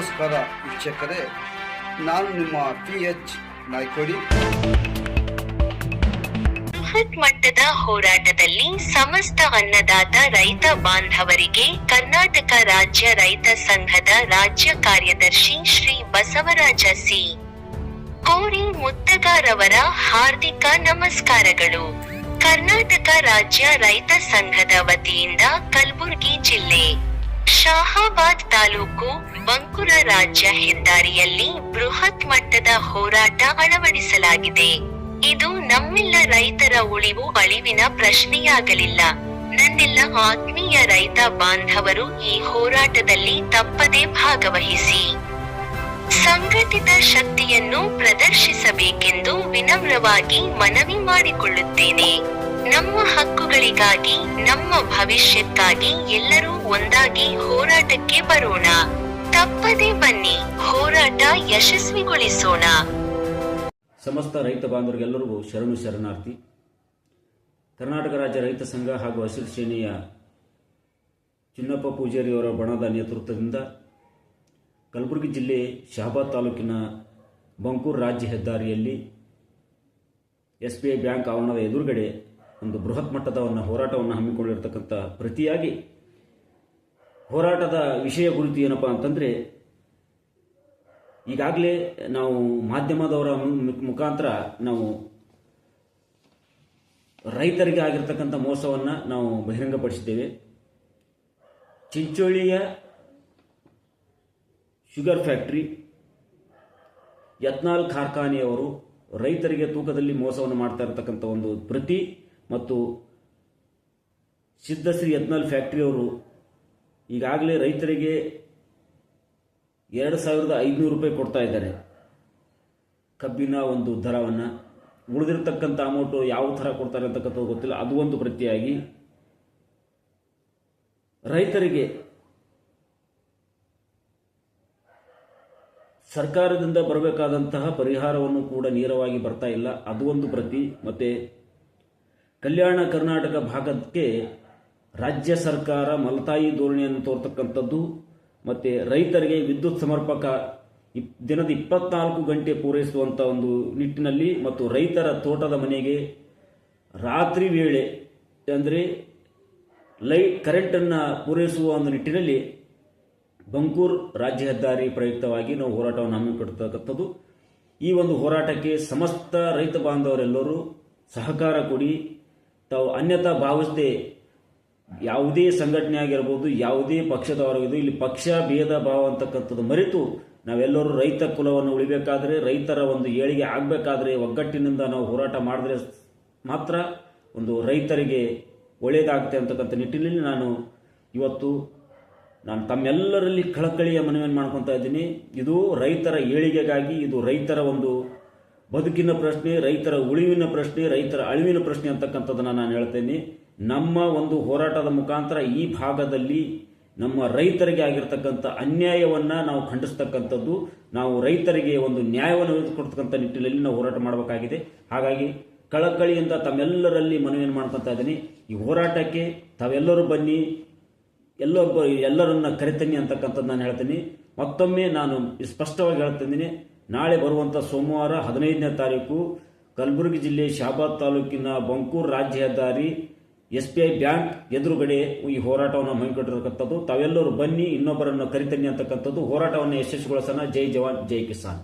ನಮಸ್ಕಾರ ವೀಕ್ಷಕರೇ, ನಾನು ನಿಮ್ಮ ಪಿ ಎಚ್ ನಾಯ್ಕೋಡಿ. ಬೃಹತ್ ಮಟ್ಟದ ಹೋರಾಟದಲ್ಲಿ ಸಮಸ್ತ ಅನ್ನದಾತ ರೈತ ಬಾಂಧವರಿಗೆ ಕರ್ನಾಟಕ ರಾಜ್ಯ ರೈತ ಸಂಘದ ರಾಜ್ಯ ಕಾರ್ಯದರ್ಶಿ ಶ್ರೀ ಬಸವರಾಜ ಸಿ. ಕೋರಿ ಮುತ್ತಗಾರವರ ಹಾರ್ದಿಕ ನಮಸ್ಕಾರಗಳು. ಕರ್ನಾಟಕ ರಾಜ್ಯ ರೈತ ಸಂಘದ ವತಿಯಿಂದ ಕಲಬುರಗಿ ಜಿಲ್ಲೆ. ಶಹಾಬಾದ್ ತಾಲೂಕು ಬಂಕುರ ರಾಜ್ಯ ಹೆದ್ದಾರಿಯಲ್ಲಿ ಬೃಹತ್ ಮಟ್ಟದ ಹೋರಾಟ ಅಳವಡಿಸಲಾಗಿದೆ. ಇದು ನಮ್ಮೆಲ್ಲ ರೈತರ ಉಳಿವು ಅಳಿವಿನ ಪ್ರಶ್ನೆಯಾಗಲಿಲ್ಲ. ನನ್ನೆಲ್ಲ ಆತ್ಮೀಯ ರೈತ ಬಾಂಧವರು ಈ ಹೋರಾಟದಲ್ಲಿ ತಪ್ಪದೇ ಭಾಗವಹಿಸಿ. ಸಂಘಟಿತ ಶಕ್ತಿಯನ್ನು ಪ್ರದರ್ಶಿಸಬೇಕೆಂದು ವಿನಮ್ರವಾಗಿ ಮನವಿ ಮಾಡಿಕೊಳ್ಳುತ್ತೇನೆ. ನಮ್ಮ ಹಕ್ಕುಗಳಿಗಾಗಿ, ನಮ್ಮ ಭವಿಷ್ಯಕ್ಕಾಗಿ ಎಲ್ಲರೂ ಒಂದಾಗಿ ಹೋರಾಟಕ್ಕೆ ಬರೋಣ. ತಪ್ಪದೇ ಬನ್ನಿ, ಹೋರಾಟ ಯಶಸ್ವಿಗೊಳಿಸೋಣ. ಸಮಸ್ತ ರೈತ ಬಾಂಧವರಿಗೆಲ್ಲರಿಗೂ ಶರಣು ಶರಣಾರ್ಥಿ. ಕರ್ನಾಟಕ ರಾಜ್ಯ ರೈತ ಸಂಘ ಹಾಗೂ ಹಸಿರು ಸೇನೆಯ ಚಿನ್ನಪ್ಪ ಪೂಜಾರಿಯವರ ಬಣದ ನೇತೃತ್ವದಿಂದ ಕಲಬುರಗಿ ಜಿಲ್ಲೆ ಶಹಾಬಾದ್ ತಾಲೂಕಿನ ಬಂಕೂರ್ ರಾಜ್ಯ ಹೆದ್ದಾರಿಯಲ್ಲಿ ಎಸ್ ಬಿ ಐ ಬ್ಯಾಂಕ್ ಆವರಣದ ಎದುರುಗಡೆ ಒಂದು ಬೃಹತ್ ಮಟ್ಟದ ಒಂದು ಹೋರಾಟವನ್ನು ಹಮ್ಮಿಕೊಂಡಿರತಕ್ಕಂಥ ಪ್ರತಿಯಾಗಿ ಹೋರಾಟದ ವಿಷಯ ಕುರಿತು ಏನಪ್ಪ ಅಂತಂದರೆ, ಈಗಾಗಲೇ ನಾವು ಮಾಧ್ಯಮದವರ ಮುಖಾಂತರ ನಾವು ರೈತರಿಗೆ ಆಗಿರ್ತಕ್ಕಂಥ ಮೋಸವನ್ನು ನಾವು ಬಹಿರಂಗಪಡಿಸಿದ್ದೇವೆ. ಚಿಂಚೋಳಿಯ ಶುಗರ್ ಫ್ಯಾಕ್ಟ್ರಿ, ಯತ್ನಾಲ್ ಕಾರ್ಖಾನೆಯವರು ರೈತರಿಗೆ ತೂಕದಲ್ಲಿ ಮೋಸವನ್ನು ಮಾಡ್ತಾ ಇರತಕ್ಕಂಥ ಒಂದು ಪ್ರತಿ ಮತ್ತು ಸಿದ್ಧಶ್ರೀ ಯತ್ನಾಲ್ ಫ್ಯಾಕ್ಟ್ರಿಯವರು ಈಗಾಗಲೇ ರೈತರಿಗೆ ಎರಡು ಸಾವಿರದ ಐದುನೂರು ರೂಪಾಯಿ ಕೊಡ್ತಾ ಇದ್ದಾರೆ. ಕಬ್ಬಿನ ಒಂದು ದರವನ್ನು. ಉಳಿದಿರತಕ್ಕಂಥ ಅಮೌಂಟು ಯಾವ ಥರ ಕೊಡ್ತಾರೆ ಅಂತಕ್ಕಂಥದ್ದು ಗೊತ್ತಿಲ್ಲ. ಅದು ಒಂದು ಪ್ರತಿಯಾಗಿ ರೈತರಿಗೆ ಸರ್ಕಾರದಿಂದ ಬರಬೇಕಾದಂತಹ ಪರಿಹಾರವನ್ನು ಕೂಡ ನೇರವಾಗಿ ಬರ್ತಾ ಇಲ್ಲ. ಅದು ಒಂದು ಪ್ರತಿ. ಮತ್ತೆ ಕಲ್ಯಾಣ ಕರ್ನಾಟಕ ಭಾಗಕ್ಕೆ ರಾಜ್ಯ ಸರ್ಕಾರ ಮಲತಾಯಿ ಧೋರಣೆಯನ್ನು ತೋರ್ತಕ್ಕಂಥದ್ದು, ಮತ್ತೆ ರೈತರಿಗೆ ವಿದ್ಯುತ್ ಸಮರ್ಪಕ ಇಪ್- ದಿನದ ಇಪ್ಪತ್ನಾಲ್ಕು ಗಂಟೆ ಪೂರೈಸುವಂಥ ಒಂದು ನಿಟ್ಟಿನಲ್ಲಿ ಮತ್ತು ರೈತರ ತೋಟದ ಮನೆಗೆ ರಾತ್ರಿ ವೇಳೆ ಅಂದರೆ ಲೈಟ್ ಕರೆಂಟನ್ನು ಪೂರೈಸುವ ಒಂದು ನಿಟ್ಟಿನಲ್ಲಿ ಬಂಕೂರ್ ರಾಜ್ಯ ಹೆದ್ದಾರಿ ಪ್ರಯುಕ್ತವಾಗಿ ನಾವು ಹೋರಾಟವನ್ನು ಹಮ್ಮಿಕೊಡ್ತಕ್ಕಂಥದ್ದು. ಈ ಒಂದು ಹೋರಾಟಕ್ಕೆ ಸಮಸ್ತ ರೈತ ಬಾಂಧವರೆಲ್ಲರೂ ಸಹಕಾರ ಕೊಡಿ ತಾವು ಅನ್ಯತಾ ಭಾವಿಸದೆ ಯಾವುದೇ ಸಂಘಟನೆ ಆಗಿರ್ಬೋದು, ಯಾವುದೇ ಪಕ್ಷದವರಾಗಿದ್ದು ಇಲ್ಲಿ ಪಕ್ಷ ಭೇದ ಭಾವ ಅಂತಕ್ಕಂಥದ್ದು ಮರೆತು ನಾವೆಲ್ಲರೂ ರೈತ ಕುಲವನ್ನು ಉಳಿಬೇಕಾದ್ರೆ, ರೈತರ ಒಂದು ಏಳಿಗೆ ಆಗಬೇಕಾದ್ರೆ, ಒಗ್ಗಟ್ಟಿನಿಂದ ನಾವು ಹೋರಾಟ ಮಾಡಿದ್ರೆ ಮಾತ್ರ ಒಂದು ರೈತರಿಗೆ ಒಳ್ಳೆಯದಾಗುತ್ತೆ ಅಂತಕ್ಕಂಥ ನಿಟ್ಟಿನಲ್ಲಿ ನಾನು ಇವತ್ತು ನಾನು ತಮ್ಮೆಲ್ಲರಲ್ಲಿ ಕಳಕಳಿಯ ಮನವಿಯನ್ನು ಮಾಡ್ಕೊತಾ ಇದ್ದೀನಿ. ಇದು ರೈತರ ಏಳಿಗೆಗಾಗಿ, ಇದು ರೈತರ ಒಂದು ಬದುಕಿನ ಪ್ರಶ್ನೆ, ರೈತರ ಉಳಿವಿನ ಪ್ರಶ್ನೆ, ರೈತರ ಅಳಿವಿನ ಪ್ರಶ್ನೆ ಅಂತಕ್ಕಂಥದ್ದನ್ನು ನಾನು ಹೇಳ್ತೇನೆ. ನಮ್ಮ ಒಂದು ಹೋರಾಟದ ಮುಖಾಂತರ ಈ ಭಾಗದಲ್ಲಿ ನಮ್ಮ ರೈತರಿಗೆ ಆಗಿರ್ತಕ್ಕಂಥ ಅನ್ಯಾಯವನ್ನು ನಾವು ಖಂಡಿಸ್ತಕ್ಕಂಥದ್ದು, ನಾವು ರೈತರಿಗೆ ಒಂದು ನ್ಯಾಯವನ್ನು ಕೊಡ್ತಕ್ಕಂಥ ನಿಟ್ಟಿನಲ್ಲಿ ನಾವು ಹೋರಾಟ ಮಾಡಬೇಕಾಗಿದೆ. ಹಾಗಾಗಿ ಕಳಕಳಿಯಿಂದ ತಮ್ಮೆಲ್ಲರಲ್ಲಿ ಮನವಿಯನ್ನು ಮಾಡ್ಕೊತಾ ಇದ್ದೀನಿ. ಈ ಹೋರಾಟಕ್ಕೆ ತಾವೆಲ್ಲರೂ ಬನ್ನಿ. ಎಲ್ಲೊಬ್ಬ ಎಲ್ಲರನ್ನ ಕರಿತೀನಿ ಅಂತಕ್ಕಂಥದ್ದು ನಾನು ಹೇಳ್ತೀನಿ. ಮತ್ತೊಮ್ಮೆ ನಾನು ಸ್ಪಷ್ಟವಾಗಿ ಹೇಳ್ತಿದ್ದೀನಿ ನಾಳೆ ಬರುವಂಥ ಸೋಮವಾರ ಹದಿನೈದನೇ ತಾರೀಕು ಕಲಬುರಗಿ ಜಿಲ್ಲೆ ಶಾಬಾದ್ ತಾಲೂಕಿನ ಬಂಕೂರ್ ರಾಜ್ಯ ಹೆದ್ದಾರಿ ಎಸ್ ಬಿ ಐ ಬ್ಯಾಂಕ್ ಎದುರುಗಡೆ ಈ ಹೋರಾಟವನ್ನು ಹಮ್ಮಿಕೊಂಡಿರತಕ್ಕಂಥದ್ದು ತಾವೆಲ್ಲರೂ ಬನ್ನಿ, ಇನ್ನೊಬ್ಬರನ್ನು ಕರಿತನ್ನಿ ಅಂತಕ್ಕಂಥದ್ದು. ಹೋರಾಟವನ್ನು ಯಶಸ್ವಿಗೊಳಿಸೋಣ. ಜೈ ಜವಾನ್, ಜೈ ಕಿಸಾನ್.